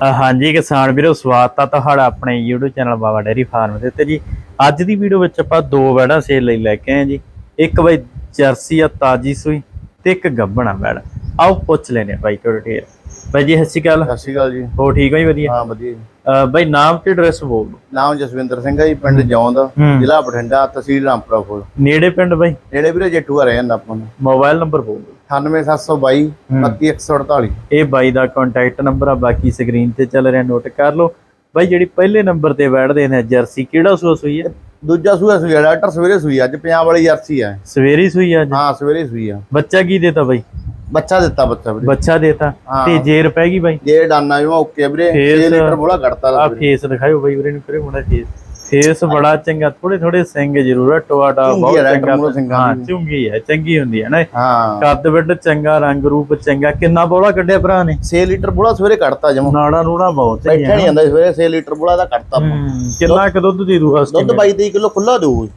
ਹਾਂਜੀ ਕਿਸਾਨ ਵੀਰੋ ਸਵਾਗਤ ਆ ਤੁਹਾਡਾ ਆਪਣੇ YouTube channel Baba dairy farm ਦੇ ਉੱਤੇ ਜੀ। ਅੱਜ ਦੀ ਵੀਡੀਓ ਵਿੱਚ ਆਪਾਂ ਦੋ ਵੈੜਾਂ ਸੇਲ ਲਈ ਲੈ ਕੇ ਆਏ ਜੀ। ਇੱਕ ਬਈ ਜਰਸੀ ਆ ਤਾਜੀ ਸੂਈ ਤੇ ਇੱਕ ਗੱਬਣਾ ਵੈੜ। ਆਓ ਪੁੱਛ ਲੈਨੇ ਬਾਈ ਤੁਹਾਡੇ ਢੇਰ ਬਾਈ ਜੀ ਸਤਿ ਸ਼੍ਰੀ ਅਕਾਲ। ਸਤਿ ਸ਼੍ਰੀ ਅਕਾਲ ਜੀ। ਹੋ ਠੀਕ ਹੋ ਜੀ ਵਧੀਆ? ਹਾਂ ਵਧੀਆ ਬਾਈ ਨਾਮ ਤੇ ਐਡਰੈਸ ਬੋਲ ਦਿਓ। ਨਾਮ ਜਸਵਿੰਦਰ ਸਿੰਘ ਹੈ ਜੀ ਪਿੰਡ ਜੌਂਦ। ਜ਼ਿਲ੍ਹਾ ਬਠਿੰਡਾ ਤਹਿਸੀਲ ਰਾਮਪੁਰਾ ਫੂਲ ਨੇੜੇ ਪਿੰਡ ਬਾਈ? ਨੇੜੇ ਵੀਰੇ ਜੇਠੂ ਆ ਰਹੇ ਜਾਂਦਾ ਆਪਾਂ ਨੂੰ। ਮੋਬਾਈਲ ਨੰਬਰ ਬੋਲ ਦਿਓ। 98722 ਹੂੰ। 32148 ਇਹ ਬਾਈ ਦਾ ਕੰਟੈਕਟ ਨੰਬਰ ਆ ਬਾਕੀ ਸਕਰੀਨ ਤੇ ਚੱਲ ਰਿਹਾ ਨੋਟ ਕਰ ਲਓ। ਬਾਈ ਜਿਹੜੀ ਪਹਿਲੇ ਨੰਬਰ ਤੇ ਬੈਠਦੇ ਨੇ ਜਰਸੀ ਕਿਹੜਾ ਸੂਆ ਸੂਈ ਹੈ ਦੂਜਾ ਸੂਆ ਸੂਈ ਆ ਡਾਕਟਰ ਸਵੇਰੇ ਸੂਈ ਅੱਜ ਪੰਜਾਬ ਵਾਲੀ ਜਰਸੀ ਆ। ਸਵੇਰੀ ਸੂਈ ਆ ਅੱਜ? ਹਾਂ ਸਵੇਰੇ ਸੂਈ ਆ। ਬੱਚਾ ਕੀ ਦੇਤਾ ਬਾਈ? ਬੱਚਾ ਦਿੱਤਾ ਬੱਚਾ ਵੀਰੇ। ਬੱਚਾ ਦੇਤਾ? ਹਾਂ। ਤੇ ਜੇਰ ਪੈ ਗਈ ਬਾਈ? ਜੇ ਡਾਨਾ ਵੀ ਓਕੇ ਵੀਰੇ। ਫੇਸ- 6 ਲੀਟਰ ਬੋਲਾ ਘੜਤਾ ਆ ਫੇਸ ਦਿਖਾਇਓ ਬਾਈ ਵੀਰੇ ਨੂੰ ਕਰੇ ਮੁੰਡਾ ਫੇਸ। ਫੇਸ ਬੜਾ ਚੰਗਾ ਥੋੜੇ ਥੋੜੇ ਸਿੰਘ ਜ਼ਰੂਰ ਝੁੰਗੀ ਬਹੁਤ ਚੰਗਾ ਹਾਂ ਦੀ। ਚੁੰਗੀ ਹੈ ਚੰਗੀ ਹੁੰਦੀ ਹੈ ਨਾ। ਹਾਂ। ਕੱਦ ਵੱਡ ਚੰਗਾ ਰੰਗ ਰੂਪ ਚੰਗਾ ਕਿੰਨਾ ਬੋਲਾ ਕੱਢਿਆ ਭਰਾ ਨੇ? 6 ਲੀਟਰ ਬੋਲਾ ਸਵੇਰੇ ਘੜਤਾ ਜਮ। ਨਾੜਾ ਨੂੜਾ ਬਹੁਤ ਬੈਠਾ ਚੰਗੀਆਂ ਨਹੀਂ ਜਾਂਦਾ ਸਵੇਰੇ 6 ਲੀਟਰ ਬੋਲਾ ਦਾ। ਹੂੰ ਕਿੰਨਾ ਕੁ ਦੁੱਧ ਦੇ ਦੂ ਹਸਤੀ ਦੁੱਧ 22 23 ਕਿਲੋ ਖੁੱਲਾ ਦੇਊ ਹੂੰ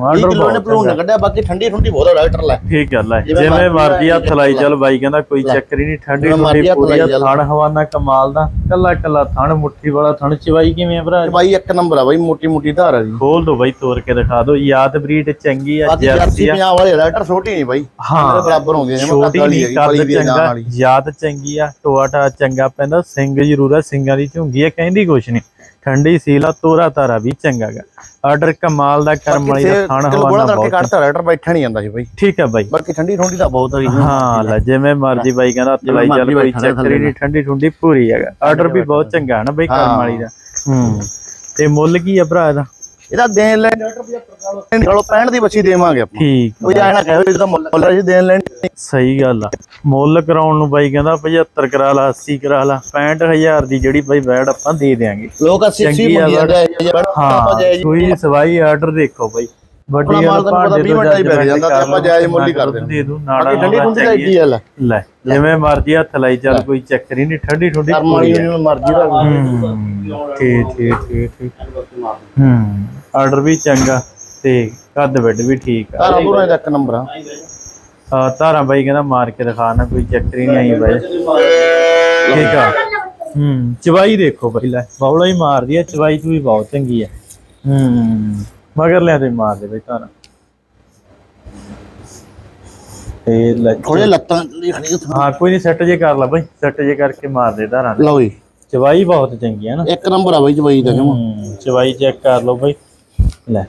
20 ਆਰਡਰ ਕਿਲੋ ਨੇ ਭਲੂਣ ਕੱਢਿਆ ਬਾਕੀ ਠੰਡੀ ਠੰਡੀ ਬਹੁਤ ਡਾਕਟਰ ਲੈ। ਠੀਕ ਗੱਲ ਹੈ ਜਿਵੇਂ ਮਰਜ਼ੀ ਹੱਥ ਲਾਈ। ਚੱਲ ਬਾਈ ਕਹਿੰਦਾ ਕੋਈ ਚੱਕਰ ਹੀ ਨਹੀਂ ਠੰਡੀ ਠੰਡੀ ਪੂਰੀ। ਥਣ ਹਵਾਨਾ ਕਮਾਲ ਦਾ ਕੱਲਾ ਕੱਲਾ ਥਣ ਮੁੱਠੀ ਵਾਲਾ ਥਣ ਚਵਾਈ ਕਿਵੇਂ ਆ ਭਰਾ? ਬਾਈ ਇੱਕ ਨੰਬਰ ਆ ਬਾਈ ਮੋਟੀ ਮੋਟੀ ਧਾਰ ਆ ਜੀ। ਖੋਲ ਦੋ ਬਾਈ ਤੋੜ ਕੇ ਦਿਖਾ ਦੋ। ਯਾਦ ਬਰੀਡ ਚੰਗੀ ਆ ਜਰਸੀ ਪੰਜਾਬ ਵਾਲੇ ਡਾਕਟਰ ਛੋਟੀ ਨਹੀਂ ਬਾਈ। ਹਾਂ। ਮੇਰੇ ਬਰਾਬਰ ਹੁੰਦੀ ਹੈ ਛੋਟੀ ਵਾਲੀ ਨਹੀਂ ਹੈਗੀ, ਕੱਦ ਚੰਗਾ ਵਾਲੀ। ਯਾਦ ਚੰਗੀ ਆ ਟੋਆਟਾ ਚੰਗਾ ਪੈਂਦਾ ਸਿੰਘ ਜ਼ਰੂਰ ਆ ਸਿੰਘਾਂ ਦੀ ਝੁੰਗੀ ਆ ਕਹਿੰਦੀ ਕੁਛ ਨਹੀਂ। ਠੰਡੀ ਸੀਲਾ ਤੋਰਾ ਤਾਰਾ ਵੀ ਚੰਗਾਗਾ ਆਰਡਰ ਕਮਾਲ ਦਾ ਕਰਮ ਵਾਲੀ ਦਾ ਬੋਲਾ ਹਵਾਨਾ ਬਹੁਤ ਕੱਢਤਾ ਡਾਕਟਰ ਬੈਠਾ ਨਹੀਂ ਜਾਂਦਾ ਸੀ ਬਾਈ। ਠੀਕ ਆ ਬਾਈ। ਬਾਕੀ ਠੰਡੀ ਠੰਡੀ ਤਾਂ ਬਹੁਤ ਆ ਜੀ। ਹਾਂ ਲੈ ਜਿਵੇਂ ਮਰਜ਼ੀ ਬਾਈ ਕਹਿੰਦਾ ਚਲਾਈ ਚੱਲ ਕੋਈ ਬੈਠਾ ਚੱਕਰ ਹੀ ਨਹੀਂ ਠੰਡੀ ਠੰਡੀ ਪੂਰੀ ਹੈਗਾ ਆਰਡਰ ਵੀ ਬਹੁਤ ਚੰਗਾ ਨਾ ਬਾਈ ਕਰਮ ਹਾਂ। ਵਾਲੀ ਦਾ। ਹੂੰ। ਤੇ ਮੁੱਲ ਕੀ ਆ ਭਰਾ ਇਹਦਾ? ਇਹਦਾ ਦੇਣ ਲੈਣ ਚਲੋ 65 ਦੀ ਬੱਚੀ ਦੇਵਾਂਗੇ ਆਪਾਂ। ਠੀਕ। ਕੋਈ ਆਣਾ ਕਹੇ ਇਹਦਾ ਮੁੱਲ ਜੀ ਦੇਣ ਲੈਣ ਸਹੀ ਗੱਲ ਆ। ਮੁੱਲ ਕਰਾਉਣ ਨੂੰ ਬਾਈ ਕਹਿੰਦਾ 75 ਕਰਾ ਲਾ 80 ਕਰਾ ਲਾ 65000 ਦੀ ਜਿਹੜੀ ਬਾਈ ਬੈਡ ਆਪਾਂ ਦੇ ਦੇਾਂਗੇ ਲੋਕ 80 ਚੰਗੀ ਆ ਮੰਗੀ ਜਾਂਦੇ ਹਾਂ ਕੋਈ ਸਵਾਈ ਆਰਡਰ ਦੇਖੋ ਬਾਈ। ਵੱਡੀ ਮਾਲ ਤੁਹਾਨੂੰ ਪਤਾ ਭਾਂਡੇ 20 ਤੋਂ ਮਿੰਟਾਂ ਹੀ ਪੈ ਜਾਂਦਾ ਤੇ ਕਰ ਆਪਾਂ ਜਾਇਜ਼ ਮੁੱਲ ਹੀ ਕਰਦੇ ਦੇ ਦੂੰ ਨਾੜਾ ਠੰਡੀ ਠੰਡੀ ਦਾ। ਕੀ ਗੱਲ ਹੈ ਲੈ। ਜਿਵੇਂ ਮਰਜ਼ੀ ਹੱਥ ਲਾਈ ਚੱਲ ਕੋਈ ਚੱਕਰ ਹੀ ਨਹੀਂ ਠੰਡੀ ਠੰਡੀ ਵਾਲੀ ਨੂੰ ਮਰਜ਼ੀ ਦਾ ਹੂੰ ਠੀਕ ਠੀਕ ਠੀਕ ਠੀਕ। ਹੂੰ ਆਰਡਰ ਵੀ ਚੰਗਾ ਤੇ ਕੱਦ ਵੱਡ ਵੀ ਠੀਕ ਆ। ਤਾਰਾ ਪੂਰਾ ਇੱਕ ਨੰਬਰ ਆ। ਆ ਧਾਰਾਂ ਬਾਈ ਕਹਿੰਦਾ ਮਾਰ ਕੇ ਦਿਖਾ ਨਾ ਕੋਈ ਚੱਕਰ ਹੀ ਨਹੀਂ ਆਈ ਬਾਈ। ਠੀਕ ਆ। ਹੂੰ ਚਵਾਈ ਦੇਖੋ ਬਾਈ ਲੈ ਬੌਲਾ ਹੀ ਮਾਰਦੀ ਆ ਚਵਾਈ ਤੂੰ ਵੀ ਬਹੁਤ ਚੰਗੀ ਆ। ਹੂੰ। ਮਗਰ ਲਿਆ ਤੇ ਮਾਰ ਦੇ ਬਾਈ ਧਾਰਾਂ ਤੇ ਥੋੜੇ ਲੱਤਾਂ ਖੜੀ ਹਾਂ ਕੋਈ ਨਹੀਂ ਸੈੱਟ ਜੇ ਕਰ ਲਾ ਬਾਈ ਸੈੱਟ ਜੇ ਕਰਕੇ ਮਾਰ ਦੇ ਧਾਰਾਂ ਲਓ ਜੀ ਚਵਾਈ ਬਹੁਤ ਚੰਗੀ ਆ ਨਾ। ਇੱਕ ਨੰਬਰ ਆ ਬਾਈ ਜਵਾਈ ਦਾ ਜਮਾ। ਹੂੰ ਚਵਾਈ ਚੈੱਕ ਕਰ ਲਓ ਬਾਈ। ਲੈ।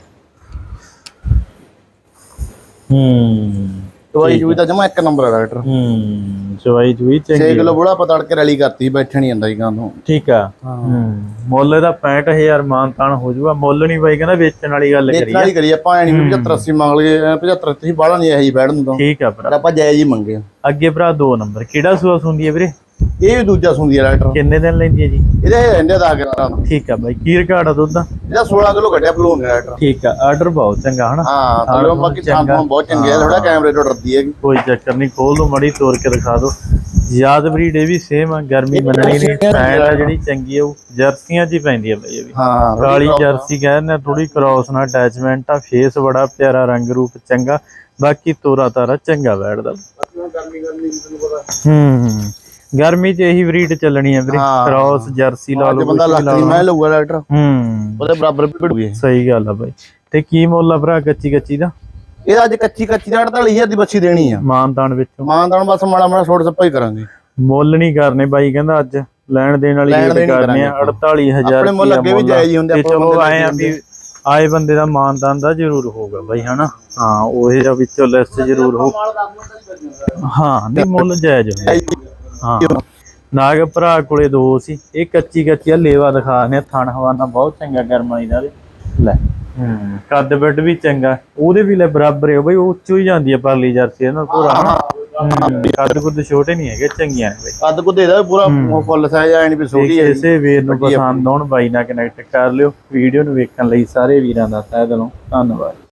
ਹੂੰ। ਦਵਾਈ ਜੂਈ ਦਾ ਜਮਾ ਇੱਕ ਨੰਬਰ ਆ ਡਾਕਟਰ। ਹੂੰ ਚਵਾਈ ਜੂਈ 6 ਚੰਗੀ ਕਿਲੋ ਬੋਲਾ ਪਤਾ ਤੜਕੇ ਰੈਲੀ ਕਰਤੀ ਬੈਠਣ ਨਹੀਂ ਜਾਂਦਾ ਜੀ ਗਾਂ ਤੋਂ। ਠੀਕ ਆ। ਹੂੰ। ਮੁੱਲ ਇਹਦਾ 65000 ਮਾਨ ਤਾਨ ਹੋ ਜਾਊਗਾ ਮੁੱਲ ਨਹੀਂ ਬਾਈ ਕਹਿੰਦਾ ਵੇਚਣ ਵਾਲੀ ਗੱਲ ਕਰੀ ਨਾਲ ਹੀ ਕਰੀ ਆਪਾਂ ਐ ਨਹੀਂ 75 80 ਮੰਗ ਲਏ 75 80 ਬਾਹਲਾ ਨਹੀਂ ਇਹੀ ਬੈਠਣ ਤੋਂ। ਠੀਕ ਆ ਭਰਾ। ਪਰ ਆਪਾਂ ਜਾਇਜ਼ ਹੀ ਮੰਗੇ। ਅੱਗੇ ਭਰਾ ਦੋ ਨੰਬਰ ਕਿਹੜਾ ਸੂਆ ਹੁੰਦੀ ਹੈ ਵੀਰੇ? ਇਹ ਵੀ ਦੂਜਾ ਸੁੰਦੀ ਆ ਡਾਕਟਰ ਕਿੰਨੇ ਦਿਨ ਲੈਂਦੀ ਹੈ ਜੀ? ਇਹਦੇ ਰਹਿੰਦੇ ਦਾ ਕਰਾਂ ਠੀਕ ਆ ਬਾਈ ਕੀ ਰਿਕਾਰਡ ਆ ਦੁੱਧ ਦਾ? ਇਹਦਾ 16 ਕਿਲੋ ਘਟਿਆ ਬਲੂਨ ਡਾਕਟਰ ਠੀਕ ਆ ਆਰਡਰ ਬਹੁਤ ਚੰਗਾ ਹਨਾ? ਹਾਂ ਥੱਲੇ ਬਾਕੀ ਥਾਂ ਬਹੁਤ ਚੰਗੇ ਆ ਥੋੜਾ ਕੈਮਰੇ ਤੋਂ ਡਰਦੀ ਹੈਗੀ। ਕੋਈ ਚੱਕਰ ਨਹੀਂ ਖੋਲ ਦੋ ਮੜੀ ਤੋੜ ਕੇ ਦਿਖਾ ਦੋ ਯਾਦ ਬਰੀਡ ਇਹ ਵੀ ਸੇਮ ਆ ਗਰਮੀ ਮੰਨਣੀ ਨਹੀਂ ਪੈਂਟ ਆ ਜਿਹੜੀ ਚੰਗੀ ਆ ਉਹ ਜਰਸੀਆਂ 'ਚ ਹੀ ਪੈਂਦੀ ਆ ਬਈ ਇਹ ਵੀ। ਹਾਂ ਕਾਲੀ ਜਰਸੀ ਕਹਿੰਦੇ ਥੋੜੀ ਕ੍ਰਾਸ ਨਾਲ ਅਟੈਚਮੈਂਟ ਆ ਫੇਸ ਬੜਾ ਪਿਆਰਾ ਰੰਗ ਰੂਪ ਚੰਗਾ। ਬਾਕੀ ਤੋਰਾ ਤਾਰਾ ਚੰਗਾ ਬੈਠਦਾ। ਗਰਮੀ ਗਰਮੀ ਤੁਹਾਨੂੰ ਪਤਾ। ਹੂੰ। ਗਰਮੀ 'ਚ ਇਹੀ ਬਰੀਡ ਚੱਲਣੀ ਆ ਵੀਰੇ ਹਾਂ। ਕ੍ਰਾਸ ਜਰਸੀ ਲਾ ਅੱਜ ਲਓ ਬੰਦਾ ਕੁਛ ਵੀ ਲੱਖ ਲਾ ਦੀ ਲਓ। ਮੈਂ ਲਊਗਾ ਡਾਕਟਰ ਹੂੰ। ਉਹਦੇ ਬਰਾਬਰ ਭਿੜੂਗੇ ਸਹੀ ਗੱਲ ਆ ਬਾਈ। ਤੇ ਕੀ ਮੁੱਲ ਆ ਭਰਾ ਕੱਚੀ ਕੱਚੀ ਦਾ? ਇਹਦਾ ਅੱਜ ਕੱਚੀ ਕੱਚੀ ਦਾ 48000 ਦੀ ਬੱਚੀ ਦੇਣੀ ਆ। ਮਾਨਤਾਨ ਵਿੱਚੋਂ। ਮਾਂ ਤਾਂ ਬਸ ਮਾੜਾ ਮਾੜਾ ਛੋੜ ਸੱਪਾ ਹੀ ਕਰਾਂਗੇ। ਮੁੱਲ ਨਹੀਂ ਕਰਨੇ ਬਾਈ ਕਹਿੰਦਾ ਅੱਜ। ਲੈਣ ਦੇਣ ਵਾਲੀ ਲੈਣ ਰੇਟ ਦੇਣ ਹੀ ਕਰਨੇ ਆ ਕਰਾਂਗੇ 48000 ਆਪਣੇ ਮੁੱਲ ਅੱਗੇ ਵੀ ਜਾਇਜ਼ ਹੀ ਹੁੰਦੇ, ਆਪਾਂ ਚਲੋ ਆਏ ਆ ਵੀ ਆਏ ਬੰਦੇ ਦਾ ਮਾਨਦਾਨ ਦਾ ਜ਼ਰੂਰ ਹੋਊਗਾ ਬਾਈ ਹਨਾ? ਹਾਂ ਉਹ ਜਿਹਾ ਵਿੱਚੋਂ ਲਿਸਟ ਜ਼ਰੂਰ ਹੋ ਹਾਂ ਨਹੀਂ ਮੁੱਲ ਜਾਇਜ਼ ਹਾਂ। ਨਾਗ ਭਰਾ ਕੋਲੇ ਦੋ ਸੀ ਇਹ ਕੱਚੀ ਕੱਚੀ ਲੇਵਾ ਦਿਖਾਣੇ ਥਣ ਹਵਾਨਾ ਬਹੁਤ ਚੰਗਾ ਗਰਮਾਈ ਦਾ ਇਹਦੇ। ਲੈ ਹੂੰ। ਕੱਦ ਬਿੱਡ ਵੀ ਚੰਗਾ ਉਹਦੇ ਵੀ ਲੈ ਬਰਾਬਰ ਹੈ ਬਈ ਉਹ ਉੱਚੋ ਹੀ ਜਾਂਦੀ ਆ ਪਰਲੀ ਜਰਸੀ ਇਹਨਾਂ ਹਨਾ? ਹੂੰ, ਕੱਦ ਕੁੱਦ ਛੋਟੇ ਨਹੀਂ ਹੈਗੇ ਚੰਗੀਆਂ ਨੇ ਬਈ। ਕੱਦ ਕੁ ਦੇ ਦਾ ਪੂਰਾ ਫੁੱਲ ਸਾਈਜ਼ ਐ ਨਹੀਂ ਵੀ ਛੋਟੀ ਹੈ ਕਿਸੇ ਵੀਰ ਨੂੰ ਪਸੰਦ ਆਉਣ ਬਾਈ ਨਾਲ ਕਨੈਕਟ ਕਰ ਲਿਓ। ਵੀਡੀਓ ਨੂੰ ਵੇਖਣ ਲਈ ਸਾਰੇ ਵੀਰਾਂ ਦਾ ਤਹਿ ਦਿਲੋਂ ਧੰਨਵਾਦ।